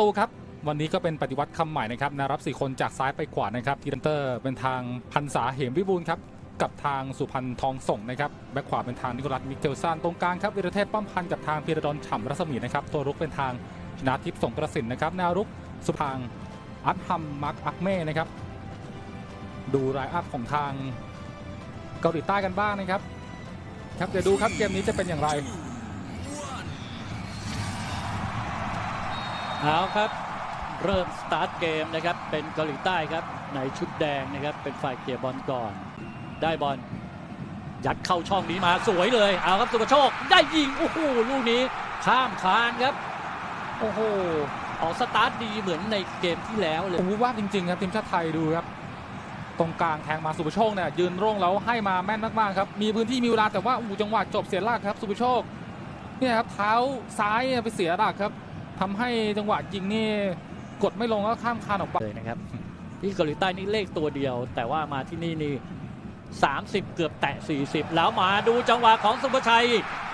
ตูครับวันนี้ก็เป็นปฏิวัติคำใหม่นะครับนารับ 4 คนจากซ้ายไปขวานะครับทีเดนเตอร์เป็นทางพันษาเหมวิบูลครับกับทางสุพรรณทองส่งนะครับแบ็คขวาเป็นทางนิโคลัสมิเกลซันตรงกลางครับวิรเทพป้อมพันกับทางพีระดอนฉ่ำรัศมีนะครับตัวรุกเป็นทางชนะทิพย์สงกระสินนะครับแนวรุกสุพางอัตฮัมมักอักเม่นะครับดูรายอัพของทางเกาหลีใต้กันบ้างนะครับ ครับเดี๋ยวดูครับเกมนี้จะเป็นอย่างไร เอาครับ เริ่มสตาร์ทเกมนะครับ เป็นเกาหลีใต้ครับ ในชุดแดงนะครับ เป็นฝ่ายเกี่ยบอลก่อน ได้บอล ยัดเข้าช่องนี้มาสวยเลย เอาครับสุภโชค ได้ยิง โอ้โห ลูกนี้ข้ามคานครับ โอ้โห ออกสตาร์ทดีเหมือนในเกมที่แล้วเลยผมว่าจริง ๆ ครับทีมชาติไทยดูครับ ตรงกลางแทงมาสุภโชคเนี่ยยืนโร่งแล้วให้มาแม่นมากๆครับ มีพื้นที่มีเวลาแต่ว่าอู้จังหวะจบเสียหลักครับสุภโชค เนี่ยครับเท้าซ้ายไปเสียหลักครับ ทำให้จังหวะยิงนี่กดไม่ลงแล้วข้ามคานออกไป เลยนะครับ ที่เกาหลีใต้นี่เลขตัวเดียว แต่ว่ามาที่นี่นี่30 เกือบแตะ 40 แล้วมาดูจังหวะของสุภชัย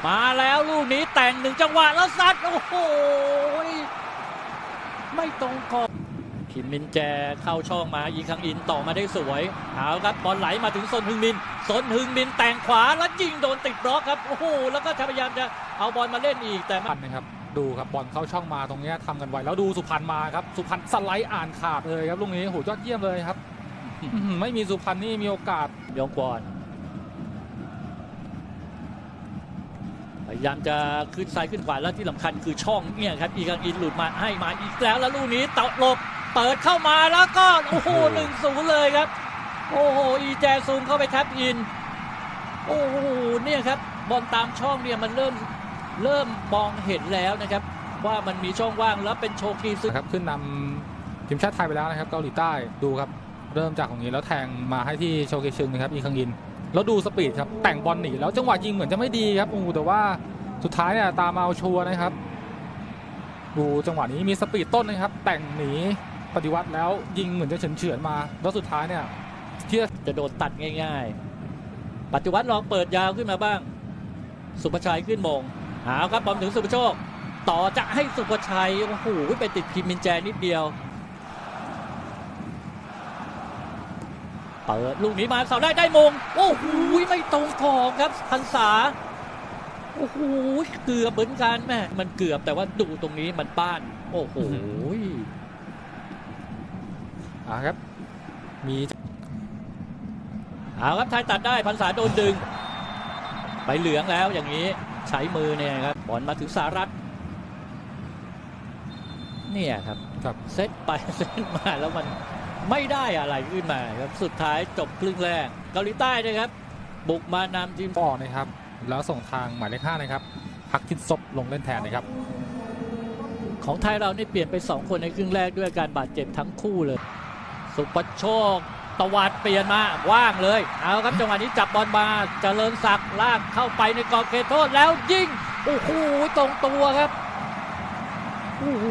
มาแล้วลูกนี้แต่งหนึ่งจังหวะแล้วซัดโอ้โหไม่ตรงกรอบคิมมินแจเข้าช่องมายิงคังอินต่อมาได้สวยเอาครับบอลไหลมาถึงซนฮึงมินซนฮึงมินแต่งขวาแล้วยิงโดนติดบล็อกครับโอ้โหแล้วก็พยายามจะเอาบอลมาเล่นอีกแต่ไม่ พันนะครับ ดูครับบอลเข้าช่องมาตรงเนี้ยทำกันไวแล้วดูสุพรรณมาครับสุพรรณสไลด์อ่านขาดเลยครับลูกนี้โหยอดเยี่ยมเลยครับอื้อหือไม่มีสุพรรณนี่มีโอกาสยงกอนพยายามจะขึ้นซ้ายขึ้นขวาแล้วที่สำคัญคือช่องเนี่ยครับอีกังอินหลุดมาให้มาอีกแล้วแล้วลูกนี้ตะหลบเปิดเข้ามาแล้วก็โอ้โหหนึ่งศูนย์เลยครับ โอ้โหอีแจซูมเข้าไปแท็บอิน โอ้โหเนี่ยครับบอลตามช่องเนี่ยมันเริ่ม เริ่มมองเห็นแล้วนะครับ ว่ามันมีช่องว่างแล้วเป็นโชคีซึ่งนะครับขึ้นนำทีมชาติไทยไปแล้วนะครับเกาหลีใต้ดูครับ เริ่มจากตรงนี้แล้วแทงมาให้ที่โชเกชึงนะครับอีคังอิน แล้วดูสปีดครับแต่งบอลหนีแล้วจังหวะยิงเหมือนจะไม่ดีครับโอ้โหแต่ว่าสุดท้ายเนี่ยตามมาเอาชัวร์นะครับ ดูจังหวะนี้มีสปีดต้นนะครับ แต่งหนีปฏิวัติแล้วยิงเหมือนจะเฉือนๆมา แล้วสุดท้ายเนี่ยที่จะโดนตัดง่าย ๆ ปฏิวัติลองเปิดยาวขึ้นมาบ้าง สุภชัยขึ้นมง หาครับบอลถึงสุภโชค ต่อจะให้สุภชัยโอ้โหไปติดพิมมินแจนิดเดียวเปิดลูกนี้มาเสาได้ได้มง โอ้โหไม่ตรงกรอบครับพันษาโอ้โหเกือบเหมือนกันแม่มันเกือบแต่ว่าดูตรงนี้มันป้าน โอ้โหอ่าครับ มีเอาครับไทยตัดได้พันษาโดนดึง ไปเหลืองแล้วอย่างนี้ ใช้มือเนี่ยครับบอลมาถึงสารัตเนี่ยครับครับเซตไปเซตมาแล้วมันไม่ได้อะไรขึ้นมาครับสุดท้ายจบครึ่งแรกเกาหลีใต้นะครับ บุกมานำทีมบอลนะครับ แล้วส่งทางหมายเลขห้านะครับพักทิศซบลงเล่นแทนนะครับ ของไทยเรานี่เปลี่ยนไป 2 คนในครึ่งแรกด้วยอาการบาดเจ็บทั้งคู่เลย สุปโชค ตวัดเปลี่ยนมาว่างเลยเอาครับจังหวะนี้จับบอลมาเจริญศักดิ์ลากเข้าไปในกรอบเขตโทษแล้วยิงโอ้โหตรงตัวครับ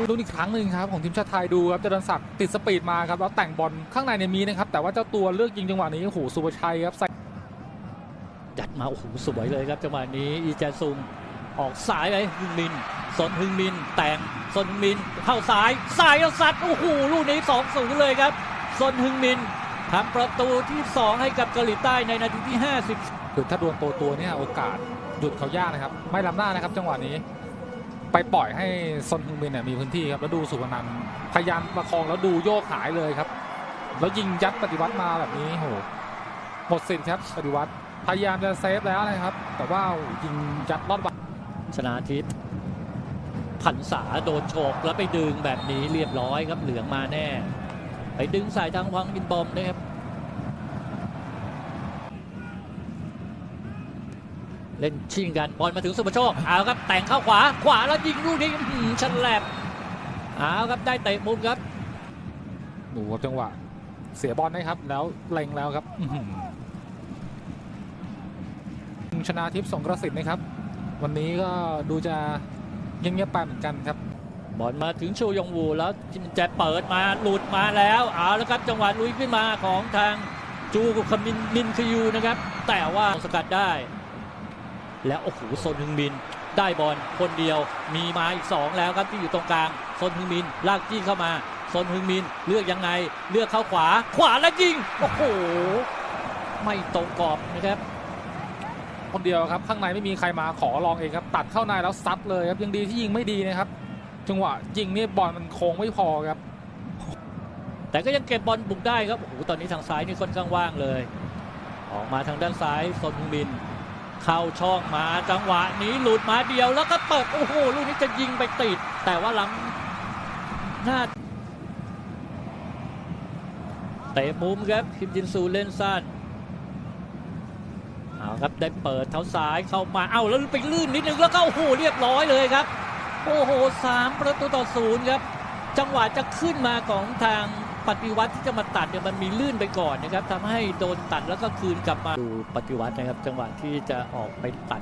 ดูอีกครั้งหนึ่งครับของทีมชาติไทยดูครับเจริญศักดิ์ติดสปีดมาครับแล้วแต่งบอลข้างในเนี่ยมีนะครับแต่ว่าเจ้าตัวเลือกยิงจังหวะนี้โอ้โหสุภชัยครับใส่ยัดมาโอ้โหสวยเลยครับจังหวะนี้อีแจซุงออกสายไปฮึงมินซนฮึงมิน แต่งซนฮึงมิน เข้าสายสายแล้วซัดโอ้โหลูกนี้2อศูนย์เลยครับซนฮึงมิน ทำประตูที่ 2 ให้กับเกาหลีใต้ในนาทีที่ 50 คือถ้าดวลตัวตัวเนี่ยโอกาสหยุดเขายากนะครับ ไม่ล้ำหน้านะครับ จังหวะนี้ ไปปล่อยให้ซอนฮึงมินเนี่ยมีพื้นที่ครับแล้วดูสุวรรณันท์พยายามประคองแล้วดูโยกหายเลยครับ แล้วยิงยัดปฏิวัติมาแบบนี้โหหมดสิทธิ์ครับปฏิวัติพยายามจะเซฟแล้วนะครับ แต่ว่ายิงยัดลอดบัตชนาทิพย์ผันษาโดนโฉกแล้วไปดึงแบบนี้เรียบร้อยครับเหลืองมาแน่ ไปดึงสายทางวังบินบอมนะครับเล่นชิงกันบอลมาถึงสุภโชคเอาครับแต่งเข้าขวาขวาแล้วยิงลูกนี้อื้อหือฉลับเอาครับได้เตะมุมครับดูครับจังหวะเสียบอลนะครับแล้วเล็งแล้วครับชนะทิพย์สงกระสินนะครับ วันนี้ก็ดูจะเงียบๆไปเหมือนกันครับ บอลมาถึงโชยงวูแล้วจะเปิดมาหลุดมาแล้วเอาแล้วครับจังหวะลุยขึ้นมาของทางจูคมินมินคยูนะครับ แต่ว่าสกัดได้ แล้วโอ้โหโซนฮึงมินได้บอลคนเดียวมีมาอีก 2 แล้วครับที่อยู่ตรงกลางซนฮึงมินลากจี้เข้ามาซนฮึงมินเลือกยังไงเลือกเข้าขวาขวาแล้วยิงโอ้โหไม่ตรงกรอบนะครับคนเดียวครับข้างในไม่มีใครมาขอลองเองครับ ตัดเข้าในแล้วซัดเลยครับยังดีที่ยิงไม่ดีนะครับ จังหวะยิงนี่บอลมันโค้งไม่พอครับ แต่ก็ยังเก็บบอลบุกได้ครับโอ้โหตอนนี้ทางซ้ายนี่ค่อนข้างว่างเลย ออกมาทางด้านซ้ายซนฮึงมิน เข้าช่องมาจังหวะนี้หลุดมาเดียวแล้วก็เปิดโอ้โหลูกนี้จะยิงไปติด แต่ว่าหลังหน้าเตะมุมครับคิมจินซูเล่นสั้นเอาครับได้เปิดเท้าซ้ายเข้ามา เอ้าแล้วไปลื่นนิดนึงแล้วก็โอ้โหเรียบร้อยเลยครับ โอ้โหสามประตูต่อศูนย์ครับ จังหวะจะขึ้นมาของทางปฏิวัติที่จะมาตัดเนี่ยมันมีลื่นไปก่อนนะครับทำให้โดนตัดแล้วก็คืนกลับมาดูปฏิวัตินะครับ จังหวะที่จะออกไปตัด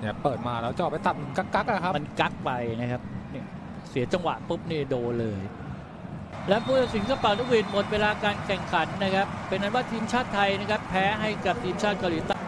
เนี่ยเปิดมาแล้วจะออกไปตัดกักกักๆอะครับมันกักไปนะครับเนี่ยเสียจังหวะปุ๊บนี่โดนเลย และผู้ตัดสินก็เป่านกหวีดหมดเวลาการแข่งขันนะครับ เป็นนั้นว่าทีมชาติไทยนะครับ แพ้ให้กับทีมชาติเกาหลีใต้